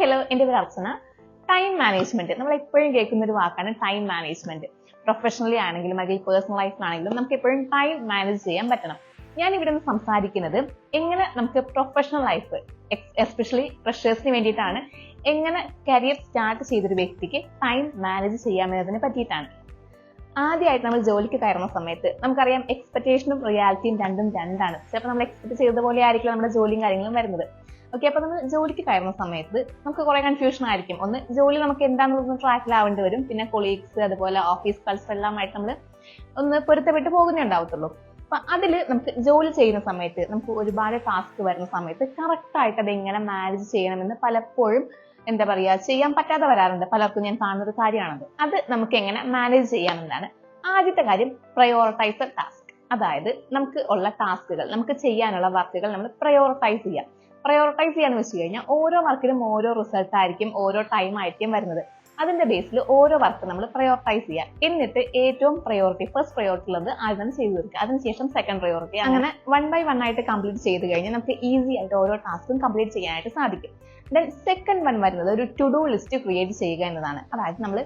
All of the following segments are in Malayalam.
ഹലോ എന്റെ പേര് അർച്ചന. ടൈം മാനേജ്മെന്റ് നമ്മൾ എപ്പോഴും കേൾക്കുന്ന ഒരു വാക്കാണ് ടൈം മാനേജ്മെന്റ് പ്രൊഫഷണലി ആണെങ്കിലും അല്ലെങ്കിൽ പേഴ്സണൽ ലൈഫിലാണെങ്കിലും നമുക്ക് എപ്പോഴും ടൈം മാനേജ് ചെയ്യാൻ പറ്റണം. ഞാൻ ഇവിടെ നിന്ന് സംസാരിക്കുന്നത് എങ്ങനെ നമുക്ക് പ്രൊഫഷണൽ ലൈഫ് എസ്പെഷ്യലി ഫ്രഷേഴ്സിന് വേണ്ടിയിട്ടാണ്. എങ്ങനെ കരിയർ സ്റ്റാർട്ട് ചെയ്തൊരു വ്യക്തിക്ക് ടൈം മാനേജ് ചെയ്യാമെന്നതിനെ പറ്റിയിട്ടാണ്. ആദ്യമായിട്ട് നമ്മൾ ജോലിക്ക് കയറുന്ന സമയത്ത് നമുക്കറിയാം എക്സ്പെക്ടേഷനും റിയാലിറ്റിയും രണ്ടും രണ്ടാണ്. ചിലപ്പോൾ നമ്മൾ എക്സ്പെക്ട് ചെയ്ത പോലെ ആയിരിക്കില്ല നമ്മുടെ ജോലിയും കാര്യങ്ങളും വരുന്നത്. ഓക്കെ അപ്പൊ നമ്മൾ ജോലിക്ക് കയറുന്ന സമയത്ത് നമുക്ക് കുറെ കൺഫ്യൂഷൻ ആയിരിക്കും. ഒന്ന് ജോലി നമുക്ക് എന്താണെന്ന് ട്രാക്കിലാവേണ്ടി വരും. പിന്നെ കൊളീഗ്സ് അതുപോലെ ഓഫീസ് കൾച്ചർ എല്ലാമായിട്ട് നമ്മൾ ഒന്ന് പൊരുത്തപ്പെട്ട് പോകുന്നേ ഉണ്ടാവത്തുള്ളൂ. അപ്പൊ അതിൽ നമുക്ക് ജോലി ചെയ്യുന്ന സമയത്ത് നമുക്ക് ഒരുപാട് ടാസ്ക് വരുന്ന സമയത്ത് കറക്റ്റ് ആയിട്ട് അത് എങ്ങനെ മാനേജ് ചെയ്യണമെന്ന് പലപ്പോഴും എന്താ പറയാ ചെയ്യാൻ പറ്റാതെ വരാറുണ്ട്. പലർക്കും ഞാൻ കാണുന്ന ഒരു കാര്യമാണത്. അത് നമുക്ക് എങ്ങനെ മാനേജ് ചെയ്യാമെന്നാണ് ആദ്യത്തെ കാര്യം പ്രയോറിറ്റൈസർ ടാസ്ക് അതായത് നമുക്ക് ഉള്ള ടാസ്കുകൾ നമുക്ക് ചെയ്യാനുള്ള വർക്കുകൾ നമ്മൾ പ്രയോറിറ്റൈസ് ചെയ്യാം. പ്രയോറിറ്റൈസ് ചെയ്യാന്ന് വെച്ച് കഴിഞ്ഞാൽ ഓരോ വർക്കിനും ഓരോ റിസൾട്ട് ആയിരിക്കും ഓരോ ടൈം ആയിരിക്കും വരുന്നത്. അതിന്റെ ബേസിൽ ഓരോ വർക്ക് നമ്മൾ പ്രയോറിറ്റൈസ് ചെയ്യുക എന്നിട്ട് ഏറ്റവും പ്രയോറിറ്റി ഫസ്റ്റ് പ്രയോറിറ്റി ഉള്ളത് ആദ്യം ചെയ്തു തീർക്കുക. അതിനുശേഷം സെക്കൻഡ് പ്രയോറിറ്റി അങ്ങനെ വൺ ബൈ വൺ ആയിട്ട് കംപ്ലീറ്റ് ചെയ്ത് കഴിഞ്ഞാൽ നമുക്ക് ഈസി ആയിട്ട് ഓരോ ടാസ്കും കംപ്ലീറ്റ് ചെയ്യാനായിട്ട് സാധിക്കും. ദെൻ സെക്കൻഡ് വൺ വരുന്നത് ഒരു ടു ഡു ലിസ്റ്റ് ക്രിയേറ്റ് ചെയ്യുക എന്നതാണ്. അതായത് നമ്മൾ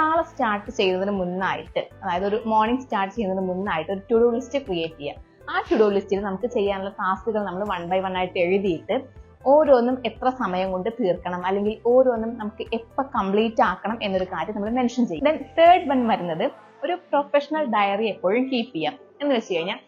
നാളെ സ്റ്റാർട്ട് ചെയ്യുന്നതിന് മുന്നായിട്ട് അതായത് ഒരു മോർണിംഗ് സ്റ്റാർട്ട് ചെയ്യുന്നതിന് മുന്നായിട്ട് ഒരു ടു ഡു ലിസ്റ്റ് ക്രിയേറ്റ് ചെയ്യുക ആ ഡു ലിസ്റ്റിൽ നമുക്ക് ചെയ്യാനുള്ള ടാസ്കുകൾ നമ്മൾ വൺ ബൈ വൺ ആയിട്ട് എഴുതിയിട്ട് ഓരോന്നും എത്ര സമയം കൊണ്ട് തീർക്കണം അല്ലെങ്കിൽ ഓരോന്നും നമുക്ക് എപ്പോൾ കംപ്ലീറ്റ് ആക്കണം എന്നൊരു കാര്യം നമ്മൾ മെൻഷൻ ചെയ്യും. ദെൻ തേർഡ് വൺ വരുന്നത് ഒരു പ്രൊഫഷണൽ ഡയറി എപ്പോഴും കീപ്പ് ചെയ്യാം എന്ന് വെച്ച് കഴിഞ്ഞാൽ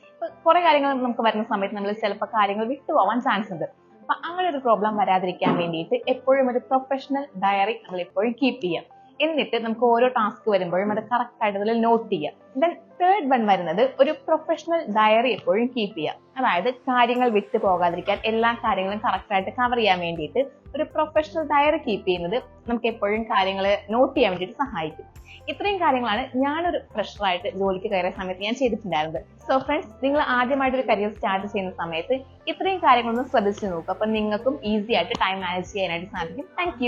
കുറെ കാര്യങ്ങൾ നമുക്ക് വരുന്ന സമയത്ത് നമ്മൾ ചിലപ്പോൾ കാര്യങ്ങൾ വിട്ടുപോകാൻ ചാൻസ് ഉണ്ട്. അപ്പൊ അങ്ങനെ ഒരു പ്രോബ്ലം വരാതിരിക്കാൻ വേണ്ടിയിട്ട് എപ്പോഴും ഒരു പ്രൊഫഷണൽ ഡയറി നമ്മൾ എപ്പോഴും കീപ്പ് ചെയ്യാം. എന്നിട്ട് നമുക്ക് ഓരോ ടാസ്ക് വരുമ്പോഴും അത് കറക്റ്റ് ആയിട്ട് അതിൽ നോട്ട് ചെയ്യാം. ദെൻ തേർഡ് വൺ വരുന്നത് ഒരു പ്രൊഫഷണൽ ഡയറി എപ്പോഴും കീപ്പ് ചെയ്യുക അതായത് കാര്യങ്ങൾ വിട്ടു പോകാതിരിക്കാൻ എല്ലാ കാര്യങ്ങളും കറക്റ്റ് ആയിട്ട് കവർ ചെയ്യാൻ വേണ്ടിയിട്ട് ഒരു പ്രൊഫഷണൽ ഡയറി കീപ്പ് ചെയ്യുന്നത് നമുക്ക് എപ്പോഴും കാര്യങ്ങൾ നോട്ട് ചെയ്യാൻ വേണ്ടിയിട്ട് സഹായിക്കും. ഇത്രയും കാര്യങ്ങളാണ് ഞാനൊരു ഫ്രഷറായിട്ട് ജോലിക്ക് കയറിയ സമയത്ത് ഞാൻ ചെയ്തിട്ടുണ്ടായിരുന്നത്. സോ ഫ്രണ്ട്സ് നിങ്ങൾ ആദ്യമായിട്ട് ഒരു കരിയർ സ്റ്റാർട്ട് ചെയ്യുന്ന സമയത്ത് ഇത്രയും കാര്യങ്ങളൊന്ന് ശ്രദ്ധിച്ചു നോക്കുക. അപ്പൊ നിങ്ങൾക്കും ഈസി ആയിട്ട് ടൈം മാനേജ് ചെയ്യാനായിട്ട് സാധിക്കും. താങ്ക്